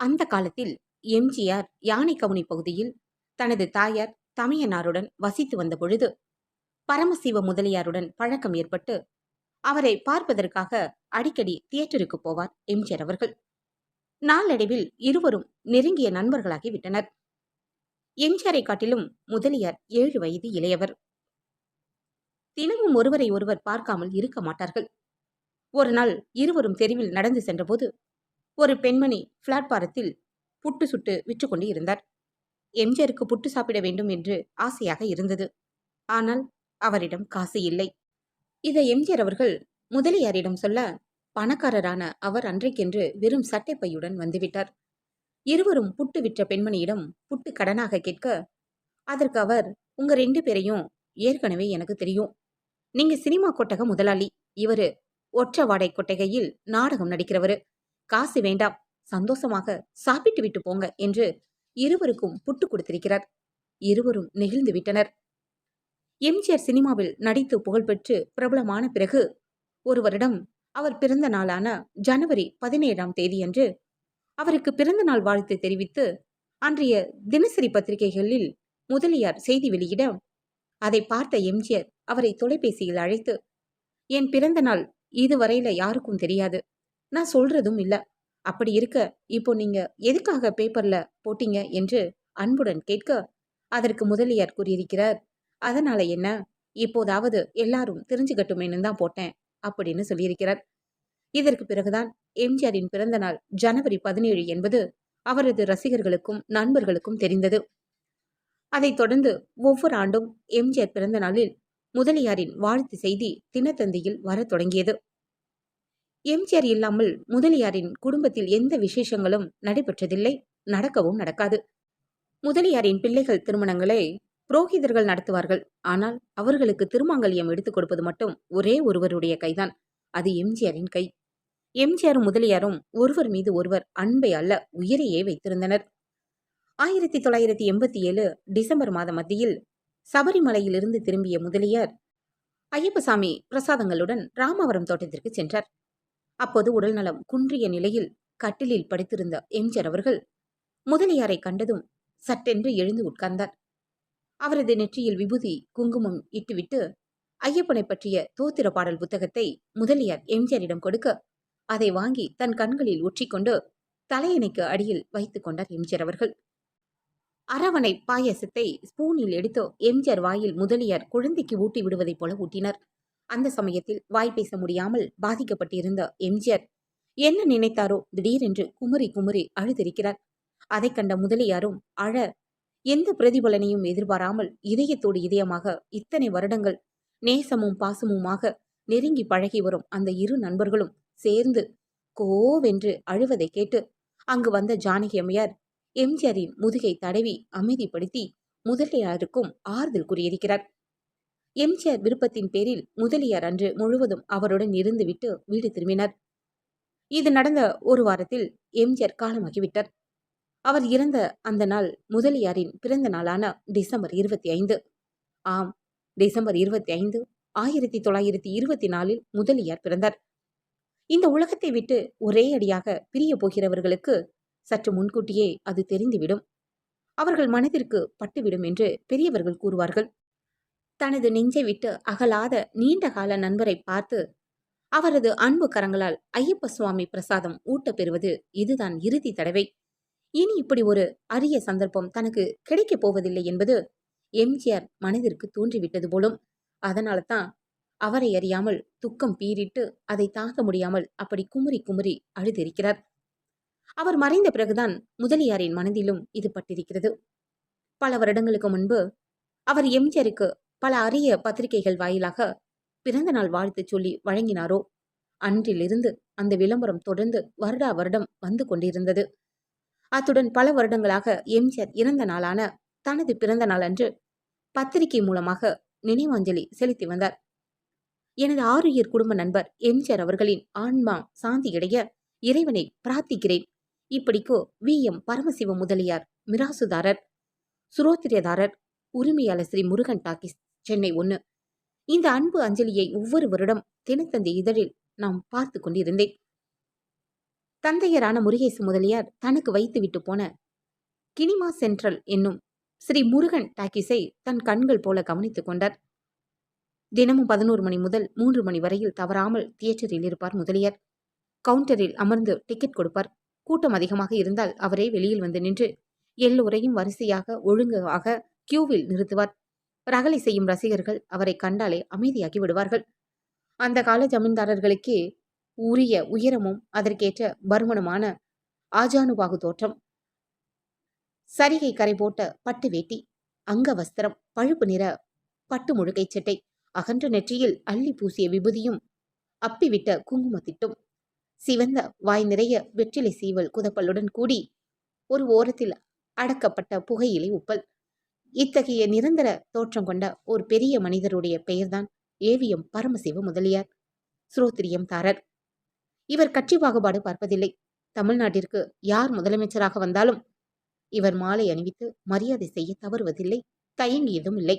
அந்த காலத்தில் எம்ஜிஆர் யானைக்கவுனி பகுதியில் தனது தாயார் தமையனாருடன் வசித்து வந்த பொழுது பரமசிவ முதலியாருடன் பழக்கம் ஏற்பட்டு அவரை பார்ப்பதற்காக அடிக்கடி தியேட்டருக்கு போவார் எம்ஜிஆர் அவர்கள். நாளடைவில் இருவரும் நெருங்கிய நண்பர்களாகி விட்டனர். எம்ஜிஆரை காட்டிலும் முதலியார் ஏழு வயது இளையவர். தினமும் ஒருவரை ஒருவர் பார்க்காமல் இருக்க மாட்டார்கள். ஒரு நாள் இருவரும் தெருவில் நடந்து சென்றபோது ஒரு பெண்மணி பிளாட்பாரத்தில் புட்டு சுட்டு விற்று கொண்டு இருந்தார். எம்ஜிஆருக்கு புட்டு சாப்பிட வேண்டும் என்று ஆசையாக இருந்தது. ஆனால் அவரிடம் காசு இல்லை. இதை எம்ஜிஆர் அவர்கள் முதலியாரிடம் சொல்ல பணக்காரரான அவர் அன்றைக்கென்று வெறும் சட்டை பையுடன் வந்துவிட்டார். இருவரும் புட்டு விற்ற பெண்மணியிடம் புட்டு கடனாக கேட்க அதற்கு அவர் உங்க ரெண்டு பேரையும் ஏற்கனவே எனக்கு தெரியும். நீங்க சினிமா கொட்டக முதலாளி. இவரு ஒற்ற வாடை கொட்டகையில் நாடகம் நடிக்கிறவரு. காசு வேண்டாம் சந்தோஷமாக சாப்பிட்டு விட்டு போங்க என்று இருவருக்கும் புட்டு கொடுத்திருக்கிறார். இருவரும் நெகிழ்ந்து விட்டனர். எம்ஜிஆர் சினிமாவில் நடித்து புகழ்பெற்று பிரபலமான பிறகு ஒரு வருடம் அவர் பிறந்த நாளான ஜனவரி பதினேழாம் தேதியன்று அவருக்கு பிறந்த நாள் வாழ்த்து தெரிவித்து அன்றைய தினசரி பத்திரிகைகளில் முதலியார் செய்தி வெளியிட அதை பார்த்த எம்ஜிஆர் அவரை தொலைபேசியில் அழைத்து என் பிறந்த நாள் இதுவரையில யாருக்கும் தெரியாது. நான் சொல்றதும் இல்லை. அப்படி இருக்க இப்போ நீங்க எதுக்காக பேப்பர்ல போட்டீங்க என்று அன்புடன் கேட்க அதற்கு முதலியார் கூறியிருக்கிறார் அதனால என்ன? இப்போதாவது எல்லாரும் தெரிஞ்சுக்கட்டுமேனு தான் போட்டேன் அப்படின்னு சொல்லியிருக்கிறார். இதற்கு பிறகுதான் எம்ஜிஆரின் பிறந்த நாள் ஜனவரி பதினேழு என்பது அவரது ரசிகர்களுக்கும் நண்பர்களுக்கும் தெரிந்தது. அதைத் தொடர்ந்து ஒவ்வொரு ஆண்டும் எம்ஜிஆர் பிறந்த நாளில் முதலியாரின் வாழ்த்து செய்தி தினத்தந்தியில் வரத் தொடங்கியது. எம்ஜிஆர் இல்லாமல் முதலியாரின் குடும்பத்தில் எந்த விசேஷங்களும் நடைபெற்றதில்லை. நடக்கவும் நடக்காது. முதலியாரின் பிள்ளைகள் திருமணங்களை புரோகிதர்கள் நடத்துவார்கள். ஆனால் அவர்களுக்கு திருமாங்கல்யம் எடுத்துக் கொடுப்பது மட்டும் ஒரே ஒருவருடைய கைதான். அது எம்ஜிஆரின் கை. எம்ஜிஆரும் முதலியாரும் ஒருவர் மீது ஒருவர் அன்பை அல்ல உயிரையே வைத்திருந்தனர். ஆயிரத்தி தொள்ளாயிரத்தி எண்பத்தி ஏழு டிசம்பர் மாத மத்தியில் சபரிமலையிலிருந்து திரும்பிய முதலியார் ஐயப்பசாமி பிரசாதங்களுடன் ராமவரம் தோட்டத்திற்கு சென்றார். அப்போது உடல்நலம் குன்றிய நிலையில் கட்டிலில் படுத்திருந்த எம்ஜர் அவர்கள் முதலியாரை கண்டதும் சட்டென்று எழுந்து உட்கார்ந்தார். அவரது நெற்றியில் விபூதி குங்குமம் இட்டுவிட்டு ஐயப்பனை பற்றிய தோத்திர பாடல் புத்தகத்தை முதலியார் எம்ஜிஆரிடம் கொடுக்க அதை வாங்கி தன் கண்களில் ஒற்றிக்கொண்டு தலையணைக்கு அடியில் வைத்துக் கொண்டார் எம்ஜிஆர் அவர்கள். அரவணை பாயசத்தை ஸ்பூனில் எடுத்து எம்ஜிஆர் வாயில் முதலியார் குழந்தைக்கு ஊட்டி விடுவதைப் போல ஊட்டினார். அந்த சமயத்தில் வாய் பேச முடியாமல் பாதிக்கப்பட்டிருந்த எம்ஜிஆர் என்ன நினைத்தாரோ திடீரென்று குமரி குமரி அழுதிருக்கிறார். அதை கண்ட முதலியாரும் அழ எந்த பிரதிபலனையும் எதிர்பாராமல் இதயத்தோடு இதயமாக இத்தனை வருடங்கள் நேசமும் பாசமுமாக நெருங்கி பழகி வரும் அந்த இரு நண்பர்களும் சேர்ந்து கோவென்று அழுவதை கேட்டு அங்கு வந்த ஜானகி அம்மையார் எம்ஜிஆரின் முதுகை தடவி அமைதிப்படுத்தி முதலியாருக்கும் ஆறுதல் கூறியிருக்கிறார். எம்ஜிஆர் விருப்பத்தின் பேரில் முதலியார் அன்று முழுவதும் அவருடன் இருந்துவிட்டு வீடு திரும்பினர். இது நடந்த ஒரு வாரத்தில் எம்ஜிஆர் காலமாகிவிட்டார். அவர் இறந்த அந்த நாள் முதலியாரின் பிறந்த நாளான டிசம்பர் இருபத்தி ஐந்து ஆம் டிசம்பர் இருபத்தி ஐந்து ஆயிரத்தி தொள்ளாயிரத்தி இருபத்தி நாலில் முதலியார் பிறந்தார். இந்த உலகத்தை விட்டு ஒரே அடியாக பிரிய போகிறவர்களுக்கு சற்று முன்கூட்டியே அது தெரிந்துவிடும். அவர்கள் மனதிற்கு பட்டுவிடும் என்று பெரியவர்கள் கூறுவார்கள். தனது நெஞ்சை விட்டு அகலாத நீண்ட கால நண்பரை பார்த்து அவரது அன்பு கரங்களால் ஐயப்ப சுவாமி பிரசாதம் ஊட்ட பெறுவது இதுதான் இறுதி தடவை. இனி இப்படி ஒரு அரிய சந்தர்ப்பம் தனக்கு கிடைக்கப் போவதில்லை என்பது எம்ஜிஆர் மனதிற்கு தோன்றிவிட்டது போலும். அதனால தான் அவரை அறியாமல் துக்கம் பீறிட்டு அதை தாங்க முடியாமல் அப்படி குமுறி குமுறி அழுதிருக்கிறார். அவர் மறைந்த பிறகுதான் முதலியாரின் மனதிலும் இது பட்டிருக்கிறது. பல வருடங்களுக்கு முன்பு அவர் எம்ஜிஆருக்கு பல அரிய பத்திரிகைகள் வாயிலாக பிறந்த நாள் வாழ்த்து சொல்லி வழங்கினாரோ? அன்றிலிருந்து அந்த விளம்பரம் தொடர்ந்து வருடா வருடம் வந்து கொண்டிருந்தது. அத்துடன் பல வருடங்களாக எம்ஜிஆர் இறந்த நாளான தனது பிறந்த நாள் அன்று பத்திரிகை மூலமாக நினைவாஞ்சலி செலுத்தி வந்தார். எனது ஆறுயிர் குடும்ப நண்பர் எம்ஜிஆர் அவர்களின் ஆன்மா சாந்தியடைய இறைவனை பிரார்த்திக்கிறேன். இப்படிக்கோ வி. எம். பரமசிவ முதலியார் மிராசுதாரர் சுரோத்திரியதாரர் உரிமையாளர் ஸ்ரீ முருகன் டாக்கிஸ் சென்னை ஒன்று இந்த அன்பு அஞ்சலியை ஒவ்வொரு வருடம் தினத்தந்தி இதழில் நாம் பார்த்து கொண்டிருந்தேன். தந்தையரான முருகேசு முதலியார் தனக்கு வைத்துவிட்டு போன கினிமா சென்ட்ரல் என்னும் ஸ்ரீ முருகன் டாக்கிஸை தன் கண்கள் போல கவனித்துக் கொண்டார். தினமும் பதினோரு மணி முதல் மூன்று மணி வரையில் தவறாமல் தியேட்டரில் இருப்பார் முதலியார். கவுண்டரில் அமர்ந்து டிக்கெட் கொடுப்பார். கூட்டம் அதிகமாக இருந்தால் அவரே வெளியில் வந்து நின்று எல்லோரையும் வரிசையாக ஒழுங்காக கியூவில் நிறுத்துவார். ரகளை செய்யும் ரசிகர்கள் அவரை கண்டாலே அமைதியாகி விடுவார்கள். அந்த கால ஜமீன்தாரர்களுக்கே உரிய உயரமும் அதற்கேற்ற பருமனுமான ஆஜானுபாகு தோற்றம் சரிகை கரை போட்ட பட்டு வேட்டி அங்க வஸ்திரம் பழுப்பு நிற பட்டு முழுக்கை சட்டை அகன்ற நெற்றியில் அள்ளி பூசிய விபூதியும் அப்பிவிட்ட குங்குமத்திட்டும் சிவந்த வாய் நிறைய வெற்றிலை சீவல் குதப்பலுடன் கூடி ஒரு ஓரத்தில் அடக்கப்பட்ட புகையிலை உப்பல் இத்தகைய நிரந்தர தோற்றம் கொண்ட ஒரு பெரிய மனிதருடைய பெயர்தான் ஏவிஎம் பரமசிவ முதலியார். ஸ்ரோத்திரியம் தாரர். இவர் கட்சி பாகுபாடு பார்ப்பதில்லை. தமிழ்நாட்டிற்கு யார் முதலமைச்சராக வந்தாலும் இவர் மாலை அணிவித்து மரியாதை செய்ய தவறுவதில்லை தயங்கியதும் இல்லை.